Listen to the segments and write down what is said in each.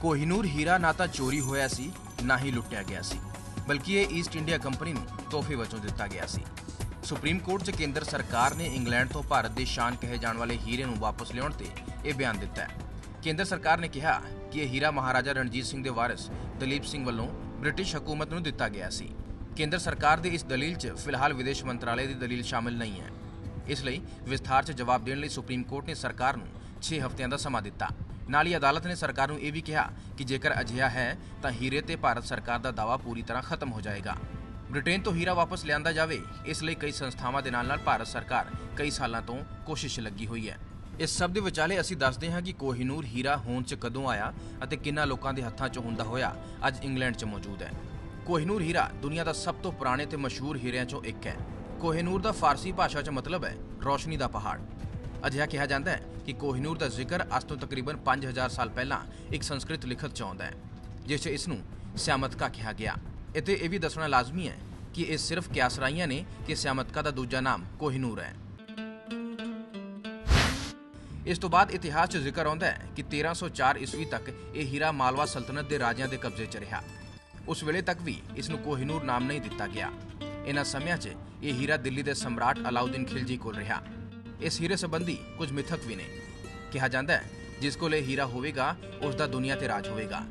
ਕੋਹਿਨੂਰ ਹੀਰਾ ਨਾ ਤਾਂ ਚੋਰੀ ਹੋਇਆ ਸੀ, ਨਾ ਹੀ ਲੁੱਟਿਆ ਗਿਆ ਸੀ, ਬਲਕਿ ਇਹ ਈਸਟ ਇੰਡੀਆ ਕੰਪਨੀ ਨੂੰ ਤੋਹਫੇ ਵਜੋਂ ਦਿੱਤਾ ਗਿਆ ਸੀ। ਸੁਪਰੀਮ ਕੋਰਟ 'ਚ ਕੇਂਦਰ ਸਰਕਾਰ ਨੇ ਇੰਗਲੈਂਡ ਤੋਂ ਭਾਰਤ ਦੇ ਸ਼ਾਨ ਕਹੇ ਜਾਣ ਵਾਲੇ ਹੀਰੇ ਨੂੰ ਵਾਪਸ ਲਿਆਉਣ ਤੇ ਇਹ ਬਿਆਨ ਦਿੱਤਾ ਹੈ। ਕੇਂਦਰ ਸਰਕਾਰ ਨੇ ਕਿਹਾ ਕਿ ਇਹ ਹੀਰਾ ਮਹਾਰਾਜਾ ਰਣਜੀਤ ਸਿੰਘ ਦੇ ਵਾਰਿਸ ਦਲੀਪ ਸਿੰਘ ਵੱਲੋਂ ਬ੍ਰਿਟਿਸ਼ ਹਕੂਮਤ ਨੂੰ ਦਿੱਤਾ ਗਿਆ ਸੀ। ਕੇਂਦਰ ਸਰਕਾਰ ਦੀ ਇਸ ਦਲੀਲ 'ਚ ਫਿਲਹਾਲ ਵਿਦੇਸ਼ ਮੰਤਰਾਲੇ ਦੀ ਦਲੀਲ ਸ਼ਾਮਿਲ ਨਹੀਂ ਹੈ। ਇਸ ਲਈ ਵਿਸਥਾਰ 'ਚ ਜਵਾਬ ਦੇਣ ਲਈ ਸੁਪਰੀਮ ਕੋਰਟ ਨੇ ਸਰਕਾਰ ਨੂੰ 6 ਹਫ਼ਤਿਆਂ ਦਾ ਸਮਾਂ ਦਿੱਤਾ। ਨਾਲ ਹੀ ਅਦਾਲਤ ਨੇ ਸਰਕਾਰ ਨੂੰ ਇਹ ਵੀ ਕਿਹਾ ਕਿ ਜੇਕਰ ਅਜਿਹਾ ਹੈ, ਤਾਂ ਹੀਰੇ ਤੇ ਭਾਰਤ ਸਰਕਾਰ ਦਾ ਦਾਅਵਾ ਪੂਰੀ ਤਰ੍ਹਾਂ ਖਤਮ ਹੋ ਜਾਏਗਾ। ਬ੍ਰਿਟੇਨ ਤੋਂ ਹੀਰਾ ਵਾਪਸ ਲਿਆਂਦਾ ਜਾਵੇ, ਇਸ ਲਈ ਕਈ ਸੰਸਥਾਵਾਂ ਦੇ ਨਾਲ ਨਾਲ ਭਾਰਤ ਸਰਕਾਰ ਕਈ ਸਾਲਾਂ ਤੋਂ ਕੋਸ਼ਿਸ਼ ਲੱਗੀ ਹੋਈ ਹੈ। ਇਸ ਸਭ ਦੇ ਵਿਚਾਲੇ ਅਸੀਂ ਦੱਸਦੇ ਹਾਂ ਕਿ ਕੋਹਿਨੂਰ ਹੀਰਾ ਹੋਂਦ 'ਚ ਕਦੋਂ ਆਇਆ ਅਤੇ ਕਿੰਨਾ ਲੋਕਾਂ ਦੇ ਹੱਥਾਂ 'ਚ ਹੁੰਦਾ ਹੋਇਆ ਅੱਜ ਇੰਗਲੈਂਡ 'ਚ ਮੌਜੂਦ ਹੈ। ਕੋਹਿਨੂਰ ਹੀਰਾ ਦੁਨੀਆ ਦਾ ਸਭ ਤੋਂ ਪੁਰਾਣੇ ਤੇ ਮਸ਼ਹੂਰ ਹੀਰਿਆਂ 'ਚੋਂ ਇੱਕ ਹੈ। ਕੋਹਿਨੂਰ ਦਾ ਫਾਰਸੀ ਭਾਸ਼ਾ 'ਚ ਮਤਲਬ ਹੈ ਰੋਸ਼ਨੀ ਦਾ ਪਹਾੜ। ਅਜਿਹਾ ਕਿਹਾ ਜਾਂਦਾ ਹੈ ਕਿ ਕੋਹਿਨੂਰ ਦਾ ਜ਼ਿਕਰ ਅੱਜ ਤੋਂ ਤਕਰੀਬਨ 5000 ਸਾਲ ਪਹਿਲਾਂ ਇੱਕ ਸੰਸਕ੍ਰਿਤ ਲਿਖਤ 'ਚ ਆਉਂਦਾ ਹੈ, ਜਿਸ 'ਚ ਇਸ ਨੂੰ ਸਿਆਮਤਕਾ ਕਿਹਾ ਗਿਆ। ਇੱਥੇ ਇਹ ਵੀ ਦੱਸਣਾ ਲਾਜ਼ਮੀ ਹੈ ਕਿ ਇਹ ਸਿਰਫ ਕਿਆਸਰਾਈਆਂ ਨੇ ਕਿ ਸਿਆਮਤਕਾ ਦਾ ਦੂਜਾ ਨਾਮ ਕੋਹਿਨੂਰ ਹੈ। ਇਸ ਤੋਂ ਬਾਅਦ ਇਤਿਹਾਸ 'ਚ ਜ਼ਿਕਰ ਆਉਂਦਾ ਹੈ ਕਿ 1304 ਈਸਵੀ ਤੱਕ ਇਹ ਹੀਰਾ ਮਾਲਵਾ ਸਲਤਨਤ ਦੇ ਰਾਜਿਆਂ ਦੇ ਕਬਜ਼ੇ 'ਚ ਰਿਹਾ। ਉਸ ਵੇਲੇ ਤੱਕ ਵੀ ਇਸ ਨੂੰ ਕੋਹਿਨੂਰ ਨਾਮ ਨਹੀਂ ਦਿੱਤਾ ਗਿਆ। ਇਹਨਾਂ ਸਮਿਆਂ 'ਚ ਇਹ ਹੀਰਾ ਦਿੱਲੀ ਦੇ ਸਮਰਾਟ ਅਲਾਉਦੀਨ ਖਿਲਜੀ ਕੋਲ ਰਿਹਾ। ਇਸ ਹੀਰੇ ਸੰਬੰਧੀ ਕੁਝ ਮਿਥਕ ਵੀ ਨੇ। ਕਿਹਾ ਜਾਂਦਾ ਹੈ, ਜਿਸ ਕੋਲ ਇਹ ਹੀਰਾ ਹੋਵੇਗਾ ਉਸ ਦਾ ਦੁਨੀਆ ਤੇ ਰਾਜ ਹੋਵੇਗਾ।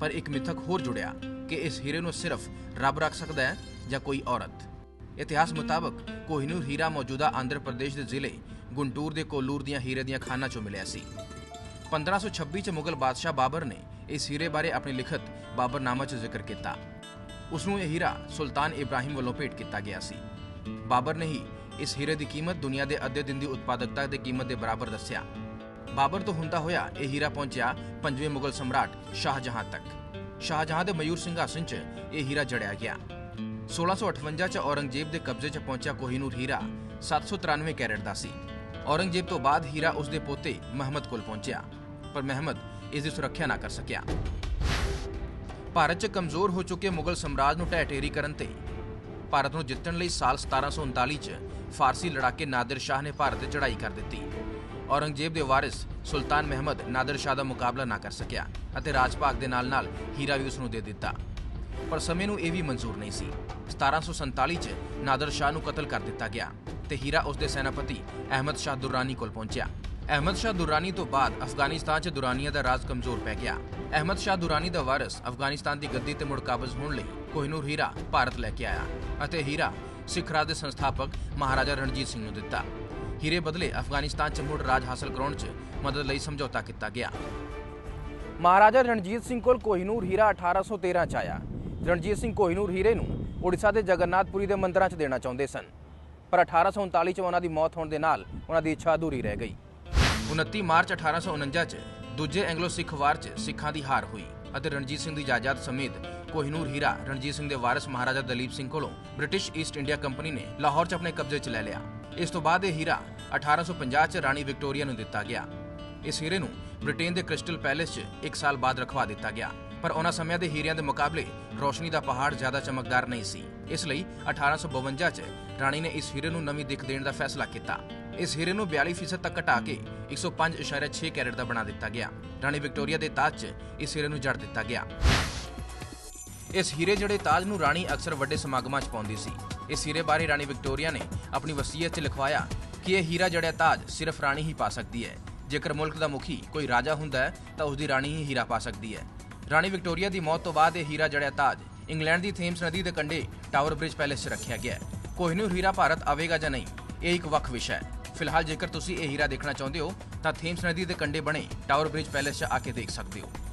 ਪਰ ਇੱਕ ਮਿਥਕ ਹੋਰ ਜੁੜਿਆ ਕਿ ਇਸ ਹੀਰੇ ਨੂੰ ਸਿਰਫ ਰੱਬ ਰੱਖ ਸਕਦਾ ਹੈ ਜਾਂ ਕੋਈ ਔਰਤ। ਇਤਿਹਾਸ ਮੁਤਾਬਕ ਕੋਹਿਨੂਰ ਹੀਰਾ ਮੌਜੂਦਾ ਆਂਧਰ ਪ੍ਰਦੇਸ਼ ਦੇ ਜ਼ਿਲ੍ਹੇ ਗੁੰਟੂਰ ਦੇ ਕੋਲੂਰ ਦੀਆਂ ਹੀਰੇ ਦੀਆਂ ਖਾਨਾਂ 'ਚੋਂ ਮਿਲਿਆ ਸੀ। 1526 ਚ ਮੁਗਲ ਬਾਦਸ਼ਾਹ ਬਾਬਰ ਨੇ ਇਸ ਹੀਰੇ ਬਾਰੇ ਆਪਣੀ ਲਿਖਤ ਬਾਬਰਨਾਮਾ 'ਚ ਜ਼ਿਕਰ ਕੀਤਾ। ਉਸ ਨੂੰ ਇਹ ਹੀਰਾ ਸੁਲਤਾਨ ਇਬਰਾਹਿਮ ਵੱਲੋਂ ਭੇਟ ਕੀਤਾ ਗਿਆ ਸੀ। ਬਾਬਰ ਨੇ ਹੀ ਇਸ ਹੀਰੇ ਦੀ ਕੀਮਤ ਦੁਨੀਆ ਦੇ ਅੱਧੇ ਦਿਨ ਦੀ ਉਤਪਾਦਕਤਾ ਦੇ ਕੀਮਤ ਦੇ ਬਰਾਬਰ ਦੱਸਿਆ। ਬਾਬਰ ਤੋਂ ਹੁੰਦਾ ਹੋਇਆ ਇਹ ਹੀਰਾ ਪਹੁੰਚਿਆ ਪੰਜਵੇਂ ਮੁਗਲ ਸਮਰਾਟ ਸ਼ਾਹਜਹਾਂ ਤੱਕ। ਸ਼ਾਹਜਹਾਂ ਦੇ ਮਯੂਰ ਸਿੰਘਾਸਨ 'ਚ ਇਹ ਹੀਰਾ ਜੜਿਆ ਗਿਆ। 1658 ਚ ਔਰੰਗਜ਼ੇਬ ਦੇ ਕਬਜ਼ੇ 'ਚ ਪਹੁੰਚਿਆ ਕੋਹੀਨੂਰ ਹੀਰਾ 793 ਕੈਰਟ ਦਾ ਸੀ। ਔਰੰਗਜ਼ੇਬ ਤੋਂ ਬਾਅਦ ਹੀਰਾ ਉਸ ਦੇ ਪੋਤੇ ਮਹਿਮਦ ਕੋਲ ਪਹੁੰਚਿਆ, ਪਰ ਮਹਿਮਦ ਇਸ ਦੀ ਸੁਰੱਖਿਆ ਨਾ ਕਰ ਸਕਿਆ। ਭਾਰਤ 'ਚ ਕਮਜ਼ੋਰ ਹੋ ਚੁੱਕੇ ਮੁਗਲ ਸਮਰਾਜ ਨੂੰ ਢਹਿ ਢੇਰੀ ਕਰਨ ਤੇ ਭਾਰਤ ਨੂੰ ਜਿੱਤਣ ਲਈ ਸਾਲ 1739 'ਚ ਫਾਰਸੀ ਲੜਾਕੇ ਨਾਦਰ ਸ਼ਾਹ ਨੇ ਭਾਰਤ ਤੇ ਚੜ੍ਹਾਈ ਕਰ ਦਿੱਤੀ। ਔਰੰਗਜ਼ੇਬ ਦੇ ਵਾਰਿਸ ਸੁਲਤਾਨ ਮਹਿਮਦ ਨਾਦਰ ਸ਼ਾਹ ਦਾ ਮੁਕਾਬਲਾ ਨਾ ਕਰ ਸਕਿਆ ਅਤੇ ਰਾਜ ਭਾਗ ਦੇ ਨਾਲ-ਨਾਲ ਹੀਰਾ ਵੀ ਉਸ ਨੂੰ ਦੇ ਦਿੱਤਾ। ਪਰ ਸਮੇਂ ਨੂੰ ਇਹ ਵੀ ਮਨਜ਼ੂਰ ਨਹੀਂ ਸੀ। 1747 ਚ ਨਾਦਰ ਸ਼ਾਹ ਨੂੰ ਕਤਲ ਕਰ ਦਿੱਤਾ ਗਿਆ ਤੇ ਹੀਰਾ ਉਸ ਦੇ ਸੈਨਾਪਤੀ ਅਹਿਮਦ ਸ਼ਾਹ ਦੁਰਾਨੀ ਕੋਲ ਪਹੁੰਚਿਆ। ਅਹਿਮਦ ਸ਼ਾਹ ਦੁਰਾਨੀ ਤੋਂ ਬਾਅਦ ਅਫਗਾਨਿਸਤਾਨ 'ਚ ਦੁਰਾਨੀਆਂ ਦਾ ਰਾਜ ਕਮਜ਼ੋਰ ਪੈ ਗਿਆ। ਅਹਿਮਦ ਸ਼ਾਹ ਦੁਰਾਨੀ ਦਾ ਵਾਰਿਸ ਅਫਗਾਨਿਸਤਾਨ ਦੀ ਗੱਦੀ ਤੇ ਮੁੜ ਕਾਬਜ਼ ਹੋਣ ਲਈ ਕੋਹਿਨੂਰ ਹੀਰਾ ਭਾਰਤ ਲੈ ਕੇ ਆਇਆ ਅਤੇ ਹੀਰਾ ਸਿੱਖ ਰਾਜ ਦੇ ਸੰਸਥਾਪਕ ਮਹਾਰਾਜਾ ਰਣਜੀਤ ਸਿੰਘ ਨੂੰ ਦਿੱਤਾ। ਹੀਰੇ ਬਦਲੇ ਅਫਗਾਨਿਸਤਾਨ 'ਚ ਮੁੜ ਰਾਜ ਹਾਸਲ ਕਰਾਉਣ 'ਚ ਮਦਦ ਲਈ ਸਮਝੌਤਾ ਕੀਤਾ ਗਿਆ। ਮਹਾਰਾਜਾ ਰਣਜੀਤ ਸਿੰਘ ਕੋਲ ਕੋਹਿਨੂਰ ਹੀਰਾ 1813 ਚ ਆਇਆ। ਰਣਜੀਤ ਸਿੰਘ ਕੋਹਿਨੂਰ ਹੀਰੇ ਨੂੰ ਉੜੀਸਾ ਦੇ ਜਗਨਨਾਥਪੁਰੀ ਦੇ ਮੰਦਰਾਂ 'ਚ ਦੇਣਾ ਚਾਹੁੰਦੇ ਸਨ। ਪਰ 1839 ਚ ਉਹਨਾਂ ਦੀ ਮੌਤ ਹੋਣ ਦੇ ਨਾਲ ਉਹਨਾਂ ਦੀ ਇੱਛਾ ਅਧੂਰੀ ਰਹਿ ਗਈ। 29 ਮਾਰਚ 1849 ਚ ਦੂਜੇ ਐਂਗਲੋ ਸਿੱਖ ਵਾਰ 'ਚ ਸਿੱਖਾਂ ਦੀ ਹਾਰ ਹੋਈ ਅਤੇ ਰਣਜੀਤ ਸਿੰਘ ਦੀ ਜਾਇਦਾਦ ਸਮੇਤ ਕੋਹਿਨੂਰ ਹੀਰਾ, ਰਣਜੀਤ ਸਿੰਘ ਦੇ ਵਾਰਿਸ ਮਹਾਰਾਜਾ ਦਲੀਪ ਸਿੰਘ ਕੋਲੋਂ ਬ੍ਰਿਟਿਸ਼ ਈਸਟ ਇੰਡੀਆ ਕੰਪਨੀ ਨੇ ਲਾਹੌਰ 'ਚ ਆਪਣੇ ਕਬਜ਼ੇ 'ਚ ਲੈ ਲਿਆ। ਇਸ ਤੋਂ ਬਾਅਦ ਇਹ ਹੀਰਾ 1850 ਚ ਰਾਣੀ ਵਿਕਟੋਰੀਆ ਨੂੰ ਦਿੱਤਾ ਗਿਆ। ਇਸ ਹੀਰੇ ਨੂੰ ਬ੍ਰਿਟੇਨ ਦੇ ਕ੍ਰਿਸਟਲ ਪੈਲੇਸ 'ਚ ਇੱਕ ਸਾਲ ਬਾਅਦ ਰਖਵਾ ਦਿੱਤਾ ਗਿਆ, ਪਰ ਉਹਨਾਂ ਸਮਿਆਂ ਦੇ ਹੀਰਿਆਂ ਦੇ ਮੁਕਾਬਲੇ ਰੋਸ਼ਨੀ ਦਾ ਪਹਾੜ ਜ਼ਿਆਦਾ ਚਮਕਦਾਰ ਨਹੀਂ ਸੀ। ਇਸ ਲਈ 1852 'ਚ ਰਾਣੀ ਨੇ ਇਸ ਹੀਰੇ ਨੂੰ ਨਵੀਂ ਦਿੱਖ ਦੇਣ ਦਾ ਫੈਸਲਾ ਕੀਤਾ। ਇਸ ਹੀਰੇ ਨੂੰ 42% ਤੱਕ ਘਟਾ ਕੇ 105.6 ਕੈਰਟ ਦਾ ਬਣਾ ਦਿੱਤਾ ਗਿਆ। ਰਾਣੀ ਵਿਕਟੋਰੀਆ ਦੇ ਤਾਜ 'ਚ ਇਸ ਹੀਰੇ ਨੂੰ ਜੜ ਦਿੱਤਾ ਗਿਆ। ਇਸ ਹੀਰੇ ਜੜੇ ਤਾਜ ਨੂੰ ਰਾਣੀ ਅਕਸਰ ਵੱਡੇ ਸਮਾਗਮਾਂ 'ਚ ਪਾਉਂਦੀ ਸੀ। ਇਸ ਹੀਰੇ ਬਾਰੇ ਰਾਣੀ ਵਿਕਟੋਰੀਆ ਨੇ ਆਪਣੀ ਵਸੀਅਤ 'ਚ ਲਿਖਵਾਇਆ ਕਿ ਇਹ ਹੀਰਾ ਜੜਿਆ ਤਾਜ ਸਿਰਫ ਰਾਣੀ ਹੀ ਪਾ ਸਕਦੀ ਹੈ। ਜੇਕਰ ਮੁਲਕ ਦਾ ਮੁਖੀ ਕੋਈ ਰਾਜਾ ਹੁੰਦਾ ਹੈ, ਤਾਂ ਉਸ ਦੀ ਰਾਣੀ ਹੀ ਹੀਰਾ ਪਾ ਸਕਦੀ ਹੈ। ਰਾਣੀ ਵਿਕਟੋਰੀਆ ਦੀ ਮੌਤ ਤੋਂ ਬਾਅਦ ਇਹ ਹੀਰਾ ਜੜਿਆ ਤਾਜ ਇੰਗਲੈਂਡ ਦੀ ਥੇਮਸ ਨਦੀ ਦੇ ਕੰਢੇ ਟਾਵਰ ਬ੍ਰਿਜ ਪੈਲੇਸ 'ਚ ਰੱਖਿਆ ਗਿਆ ਹੈ। ਕੋਹਿਨੂਰ ਹੀਰਾ ਭਾਰਤ ਆਵੇਗਾ ਜਾਂ ਨਹੀਂ, ਇਹ ਇੱਕ ਵੱਖ ਵਿਸ਼ਾ ਹੈ। ਫਿਲਹਾਲ ਜੇਕਰ ਤੁਸੀਂ ਇਹ ਹੀਰਾ ਦੇਖਣਾ ਚਾਹੁੰਦੇ ਹੋ ਤਾਂ ਥੇਮਸ ਨਦੀ ਦੇ ਕੰਢੇ ਬਣੇ ਟਾਵਰ ਬ੍ਰਿਜ ਪੈਲੇਸ 'ਚ ਆ ਕੇ ਦੇਖ ਸਕਦੇ ਹੋ